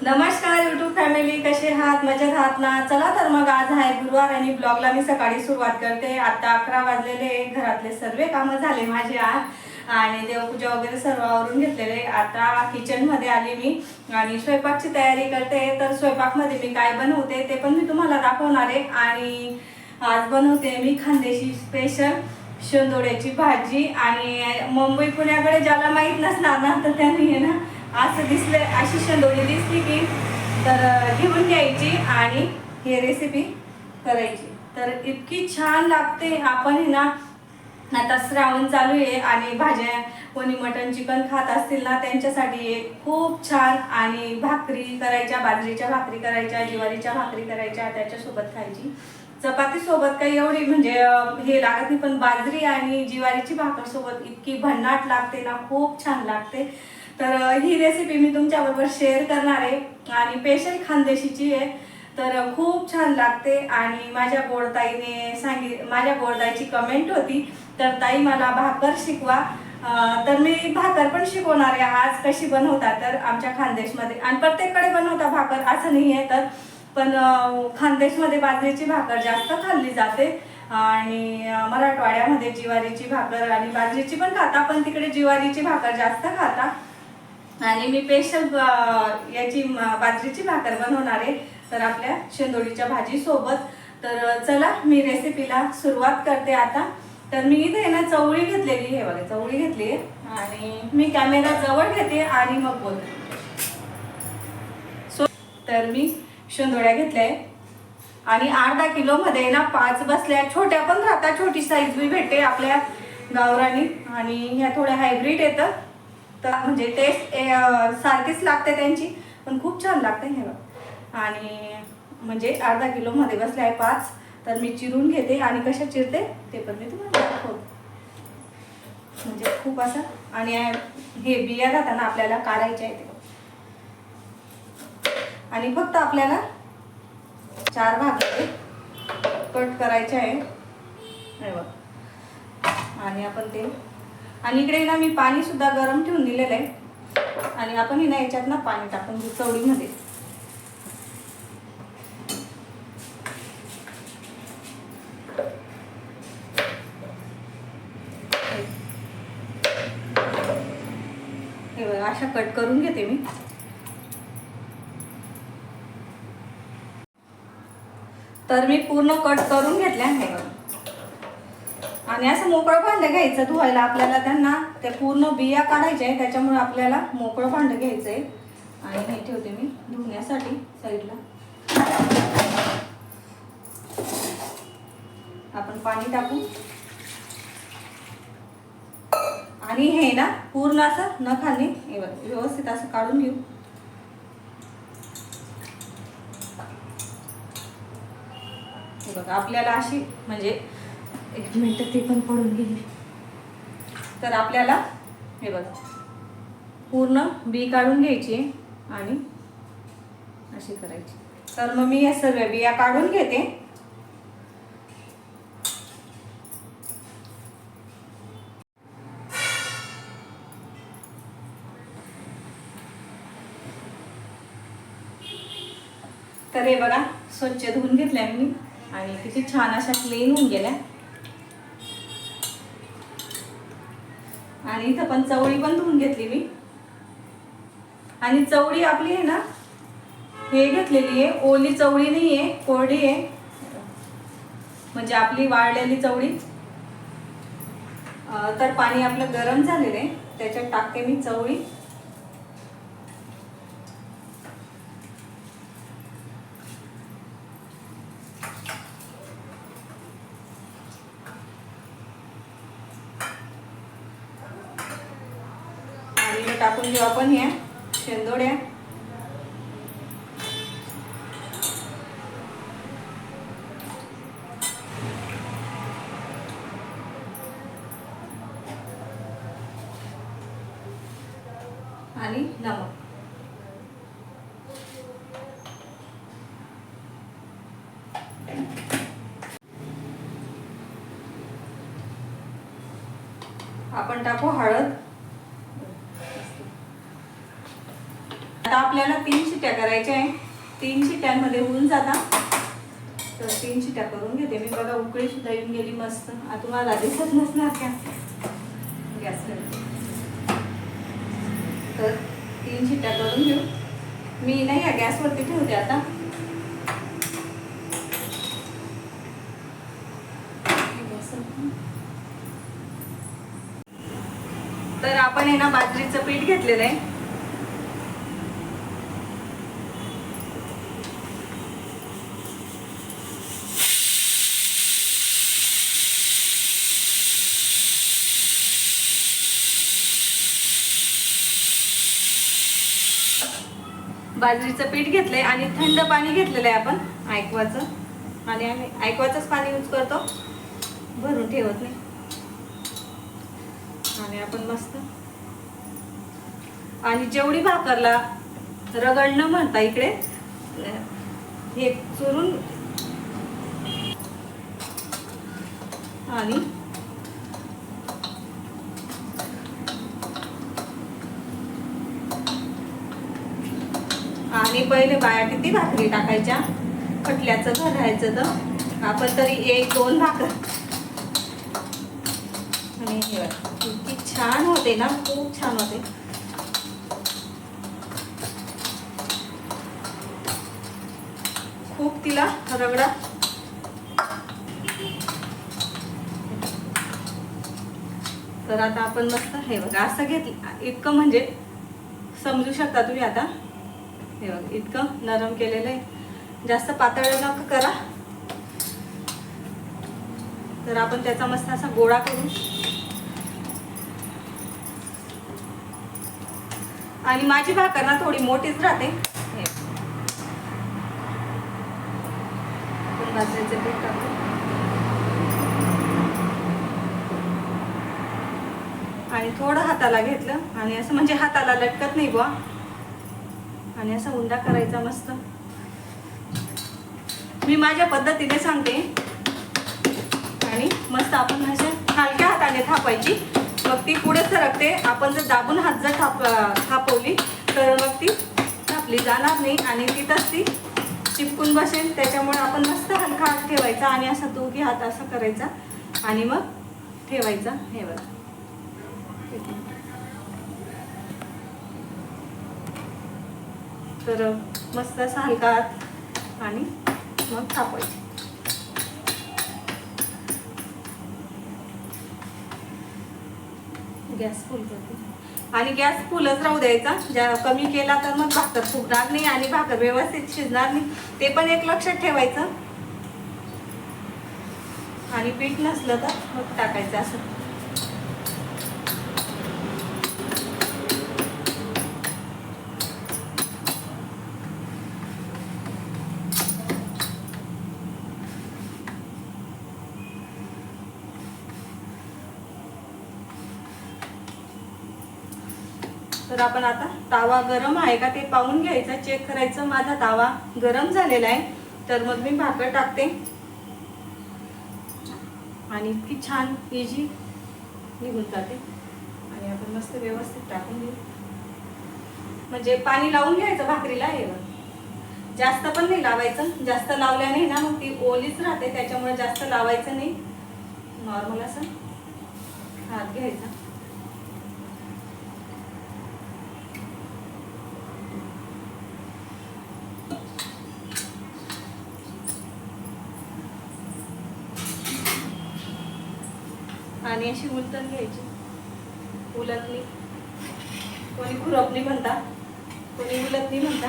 नमस्कार YouTube family कसे आहात? मजेत आहात ना? चला तर मग आज आहे गुरुवार आणि ब्लॉगला मी सकाळी सुरुवात करते. आता अकरा वाजलेले घरातले सर्व कामं झाले माझे आज आणि देवपूजा वगैरे सर्व आवरून घेतलेले. आता किचनमध्ये आली मी आणि स्वयंपाकची तयारी करते. तर स्वयंपाकमध्ये मी काय बनवते ते पण मी तुम्हाला दाखवणार आहे. आणि आज बनवते मी खानदेशी स्पेशल शेंदोड्याची भाजी. आणि मुंबई पुण्याकडे ज्याला माहीत नसणार ना तर त्यांनी आहे ना असं दिसलं अशी शेंदोडी दिसली की तर घेऊन घ्यायची आणि हे रेसिपी करायची. तर इतकी छान लागते आपण हे ना. आता श्रावण चालू आहे आणि भाज्या कोणी मटन चिकन खात असतील ना त्यांच्यासाठी एक खूप छान आणि भाकरी करायच्या बाजरीच्या भाकरी करायच्या ज्वारीच्या भाकरी करायच्या त्याच्यासोबत खायची. चपातीसोबत काही एवढी म्हणजे हे लागत नाही पण बाजरी आणि ज्वारीची भाकरसोबत इतकी भन्नाट लागते ना खूप छान लागते. तर ही रेसिपी मी तुमच्याबरोबर शेअर करणार आहे. आणि पेशल खानदेशीची आहे. तर खूप छान लागते. आणि माझ्या गोडताईने सांगित माझ्या गोडताईची कमेंट होती. तर ताई मला भाकर शिकवा. तर मी भाकर पण शिकवणार आहे. आज कशी बनवता तर आमच्या खानदेशमध्ये. आणि प्रत्येककडे बनवता भाकर असं नाही आहे तर. पण खानदेशमध्ये बाजरीची भाकर जास्त खाल्ली जाते. आणि मराठवाड्यामध्ये ज्वारीची भाकर आणि बाजरीची पण खाता. पण तिकडे ज्वारीची भाकर जास्त खाता. आणि मी स्पेशल याची बाजरीची भाकर बनवणार आहे. तर आपल्या शेंदोडीच्या भाजीसोबत. तर चला मी रेसिपीला सुरुवात करते आता. तर मी इथे ना चवळी घेतलेली आहे. बघा चवळी घेतली आणि मी कॅमेरा जवळ घेते आणि मग बोलते. सो तर मी शेंदोड्या घेतल्या आहे. आणि अर्धा किलोमध्ये ना पाच बसल्या छोट्या पण राहतात छोटी साईज बी भेटते आपल्या गावरानी. आणि ह्या थोड्या हायब्रिड येतं तर म्हणजे टेस्ट सारखीच लागते त्यांची पण खूप छान लागते हे बघ. आणि म्हणजे अर्धा किलो मध्ये आहे पाच तर मी चिरून घेते आणि कशा चिरते ते पण मी तुम्हाला दाखवते. म्हणजे खूप असं आणि हे बिया जाताना आपल्याला काढायच्या आहेत. आणि फक्त आपल्याला चार भागामध्ये कट करायचे आहे. हे बघ. आणि आपण ते आणि इकडे ना मी पाणी सुद्धा गरम ठेवून दिलेलं आहे. आणि आपण हे ना याच्यात ना पाणी टाकून घेऊ चवळीमध्ये. हे अशा कट करून घेते मी. तर मी पूर्ण कट करून घेतल्या हे बघा. आणि असं मोकळं भांडं घ्यायचं धुवायला आपल्याला त्यांना ते पूर्ण बिया काढायच्या आहे त्याच्यामुळे आपल्याला मोकळं भांडं घ्यायचं आहे आणि हे ठेवते मी धुण्यासाठी साईडला. आपण पाणी टाकू. आणि हे ना पूर्ण असं नखाने खाणे व्यवस्थित असं काढून घेऊ. बघा आपल्याला अशी म्हणजे एक मिनटं ती पण पडून गेली. तर आपल्याला हे बघा पूर्ण बी काढून घ्यायची आणि अशी करायची. तर मग मी या सर्व बिया काढून घेते. तर हे बघा स्वच्छ धुवून घेतल्या मी आणि किती छान अशा क्लीन होऊन गेल्या. आणि इथं पण चवळी पण धुवून घेतली मी. आणि चवळी आपली आहे ना हे घेतलेली आहे. ओली चवळी नाही आहे कोरडी आहे. म्हणजे आपली वाळलेली चवळी. तर पाणी आपलं गरम झालेलं आहे. त्याच्यात टाकते मी चवळी आणि हे टाकून घेऊ आपण ह्या शेंदोड्या आणि नमक. आपण टाकू हळद. आपल्याला तीन शिट्ट्या करायच्या आहे. तीन शिट्ट्यांमध्ये होऊन जाता. तर तीन शिट्ट्या करून घेते मी. बघा उकळी सुद्धा येऊन गेली मस्त. आता तुम्हाला दिसत नसणार का? गॅस तर तीन शिट्ट्या करून घेऊ. मी नाही या गॅसवरती ठेवते आता? तर आपण आहे ना बाजरीचं पीठ घेतलेलं आहे. बाजरीचं पीठ घेतलंय आणि थंड पाणी घेतलेलं आहे आपण ऐकवाचं. आणि आम्ही ऐकवाचंच पाणी यूज करतो. भरून ठेवत नाही. आणि आपण मस्त. आणि जेवढी भाकरला रगडणं म्हणता इकडे हे चुरून. आणि आणि पहिले बाया किती भाकरी टाकायच्या? खटल्याचं भरायचं तर. आपण तरी एक दोन भाकर. आणि इतकी छान होते ना खूप छान होते. खूप तिला रगडा. तर आता आपण मस्त हे बघा असं घेतलं. इतकं म्हणजे समजू शकता तुम्ही आता. हे बघ इतकं नरम केलेलं आहे. जास्त पातळ नका करा. तर आपण त्याचा मस्त असा गोळा करू. आणि माझी भाकर ना थोडी मोठीच राहते. हे. पीठ टाकू. आणि थोडं हाताला घेतलं. आणि असं म्हणजे हाताला लटकत नाही बुवा. आणि असा उंडा करायचा मस्त. मी माझ्या पद्धतीने सांगते. आणि मस्त आपण असे हलक्या हाताने थापायची. मग ती पुढे सरकते. आपण जर दाबून हात जर थाप थापवली तर मग ती थापली जाणार नाही आणि तिथंच ती चिपकून बसेल. त्याच्यामुळे आपण मस्त हलका हात ठेवायचा आणि असा दोघी हात असा करायचा. आणि मग ठेवायचा. हे बघा. तर मस्त असा हलका आणि मग थापायचे गॅस फुल करते. आणि गॅस फुलच राहू द्यायचा. ज्या कमी केला तर मग भाकर फुगणार नाही आणि भाकर व्यवस्थित शिजणार नाही. ते पण एक लक्षात ठेवायचं. आणि पीठ नसलं तर मग टाकायचं असं. का आपण आता. तावा गरम आहे का ते पाहून घ्यायचं चेक करायचं. माझा तावा गरम झालेला आहे. तर मग मी भाकर टाकते. आणि इतकी छान इजी निघून जाते. आणि आपण मस्त व्यवस्थित टाकून घेऊ. म्हणजे पाणी लावून घ्यायचं भाकरीला हे जास्त पण नाही लावायचं. जास्त लावल्याने ना मग ती ओलीच राहते. त्याच्यामुळे जास्त लावायचं नाही. नॉर्मल असं. हात घ्यायचा. आणि अशी उलटण घ्यायची. उलटणी. कोणी खुरपणी म्हणता कोणी उलटणी म्हणता.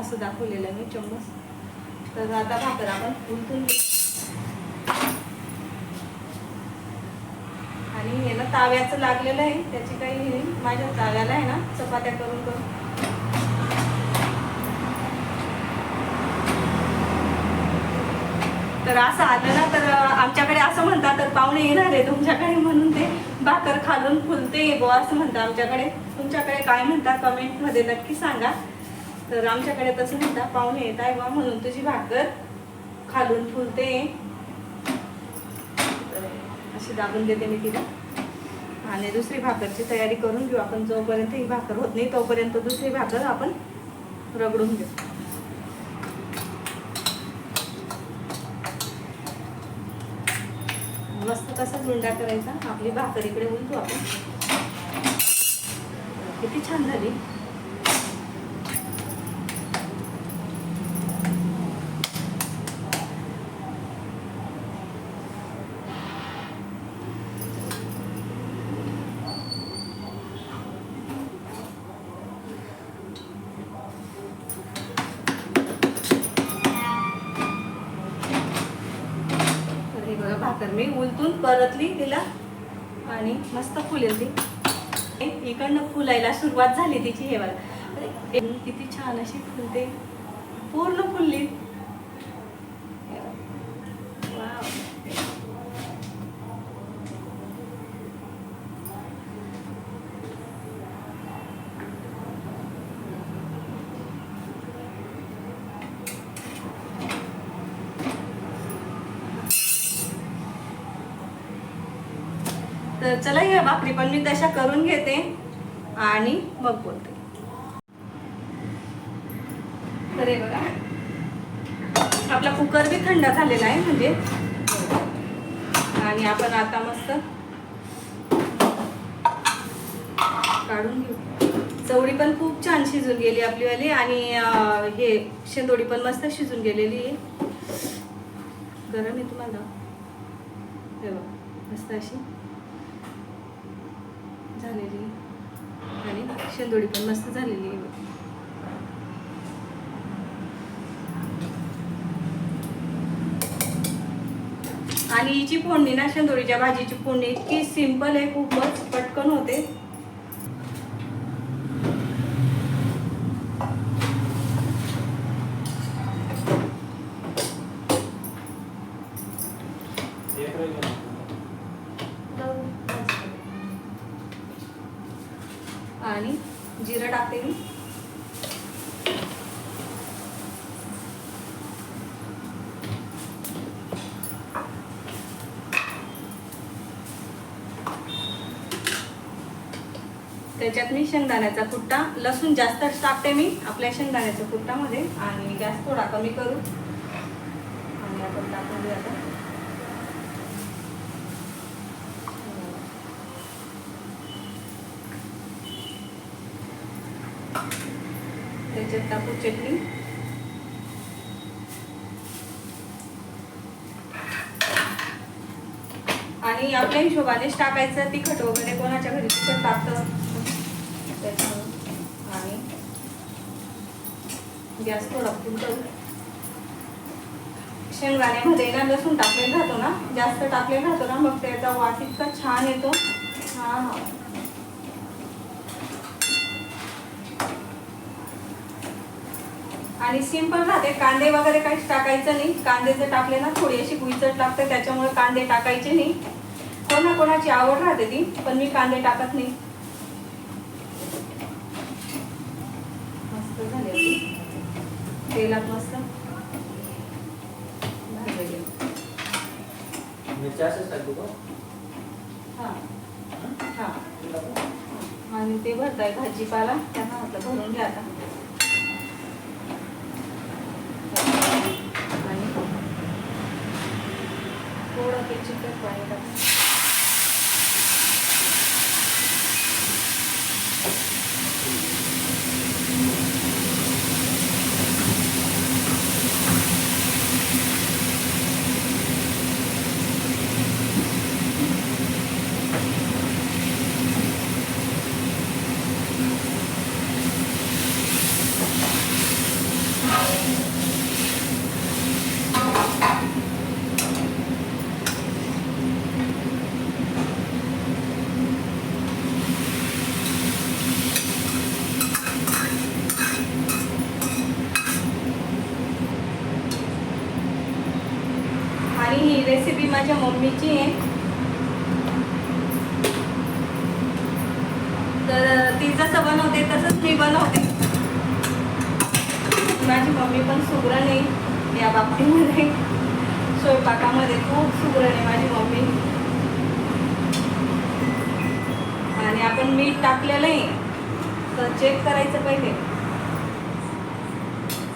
असं दाखवलेलं आहे मी चम्मच. तर आता भाकर आपण उलटून घेऊ. आणि हे ना ताव्याचं लागलेलं आहे त्याची काही हे नाही. माझ्या ताव्याला आहे ना चपात्या करून करून. तर असं आलं ना तर आमच्याकडे असं म्हणतात तर पाहुणे येणार आहे तुमच्याकडे. म्हणून ते भाकर खालून फुलते बुवा असं म्हणतात आमच्याकडे. तुमच्याकडे काय म्हणतात कमेंटमध्ये नक्की सांगा. तर आमच्याकडे तसं म्हणतात पाहुणे येत आहे बुवा म्हणून तुझी भाकर खालून फुलते. तर अशी दाबून देते मी तिला. आणि दुसरी भाकरची तयारी करून घेऊ आपण जोपर्यंत ही भाकर होत नाही तोपर्यंत दुसरी भाकर आपण रगडून घेऊ. मस्त कसा झुंडा करायचा? आपली भाकर इकडे उलटू आपण. किती छान झाली तर हे बघा भाकर मी उलटून परतली तिला आणि मस्त फुलेल ती. इकडनं फुलायला सुरुवात झाली तिची हे बघा. किती छान अशी फुलते पूर्ण फुलली. तर चला या पण मी तशा करून घेते आणि मग बोलते. तर बघा. आपला कुकर बी थंड झालेला आहे म्हणजे. आणि आपण आता मस्त काढून घेऊ. चवळी पण खूप छान शिजून गेली आपलीवाली आणि हे शेंदोडी पण मस्त शिजून गेलेली आहे. गरम आहे तुम्हाला मस्त अशी झालेली. आणि शेंदोडी पण मस्त झालेली आहे. आणि हिची फोडणी ना शेंदोळीच्या भाजीची फोडणी इतकी सिंपल आहे खूपच पटकन होते आणि जिरं टाकते मी त्याच्यात मी शेंगदाण्याचा कुट्टा लसूण जास्त टाकते मी आपल्या शेंगदाण्याच्या कुट्टामध्ये आणि गॅस थोडा कमी करू. आणि आपण टाकून देऊ आता. त्याच्यात टाकू चटणी. आणि आपल्या हिशोबानेच टाकायचं तिखट वगैरे कोणाच्या घरी तिखट टाकतं आणि गॅस थोडा फुल करू शेंगदाण्यामध्ये ना लसूण टाकलेलं राहतो ना जास्त टाकलेलं राहतो ना मग त्याचा वास इतका छान येतो. हा हा. आणि सिंपल राहते कांदे वगैरे काहीच टाकायचं नाही. कांदे जर टाकले ना थोडी अशी गुईचट लागते त्याच्यामुळे कांदे टाकायचे नाही. कोणा कोणाची आवड राहते ती पण मी कांदे टाकत नाही मस्त झाले ते. तेलात मस्त. हा? हा. आणि ते भरताय भाजीपाला त्यांना म्हटलं भरून घ्या आता. आणि थोडं ते चिकट पाणी टाक आणि ही रेसिपी माझ्या मम्मीची आहे. तर ती जसं बनवते तसंच मी बनवते. माझी मम्मी पण सुग्रण आहे या बाबतीमध्ये. स्वयंपाकामध्ये खूप सुग्रण आहे माझी मम्मी. आणि आपण मीठ टाकलेलं आहे. तर चेक करायचं पहिले.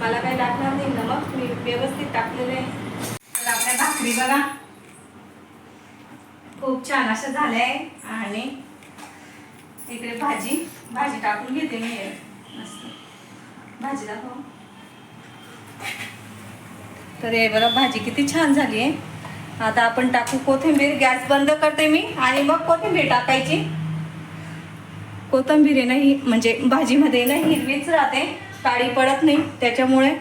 मला काही टाकणार नाही नमक मी व्यवस्थित टाकलेलं आहे. तर आपल्या भाकरी बघा. खूप छान असं झालंय. आणि इकडे भाजी भाजी टाकून घेते मी. मस्त. भाजी दाखव. तर हे बघा भाजी किती छान झाली आहे. आता आपण टाकू कोथिंबीर. गॅस बंद करते मी. आणि मग कोथिंबीर टाकायची. कोथिंबीर आहे म्हणजे भाजीमध्ये ना हिरवीच राहते. काळी पडत नाही. त्याच्यामुळे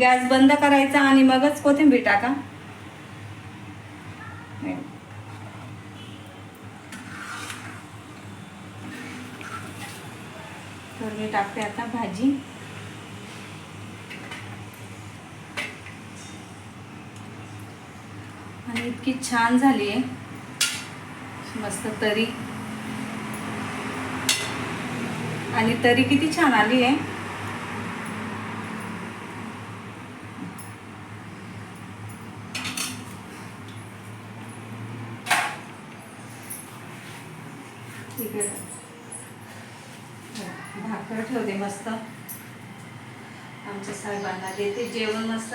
गॅस बंद करायचा आणि मगच कोथिंबीर टाका. हो. तर मी टाकते आता भाजी. आणि इतकी छान झाली आहे मस्त तरी. आणि तरी किती छान आली आहे इकडे भाकर ठेवते मस्त. आमच्या साहेबांना देते जेवण मस्त.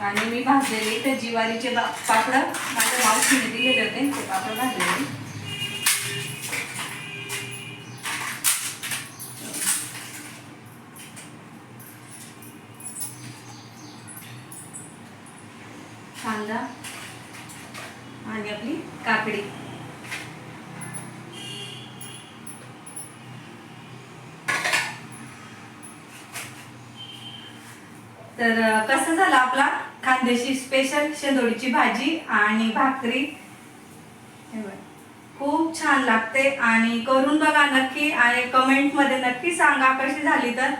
आणि मी भाजलेले ते जिवारीचे बा पापड. माझ्या मावशीने दिलेले होते ते पापड भाजलेले. कांदा आणि आपली काकडी. तर कसं झालं आपला खानदेशी स्पेशल शेंदोडीची भाजी आणि भाकरी? खूप छान लागते आणि करून बघा नक्की आणि कमेंटमध्ये नक्की सांगा कशी झाली तर.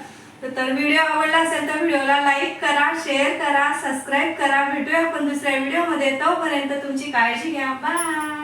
तर व्हिडिओ आवडला असेल तर व्हिडिओला लाईक करा शेअर करा सबस्क्राईब करा. भेटूया आपण दुसऱ्या व्हिडिओमध्ये तोपर्यंत तुमची काळजी घ्या. बाय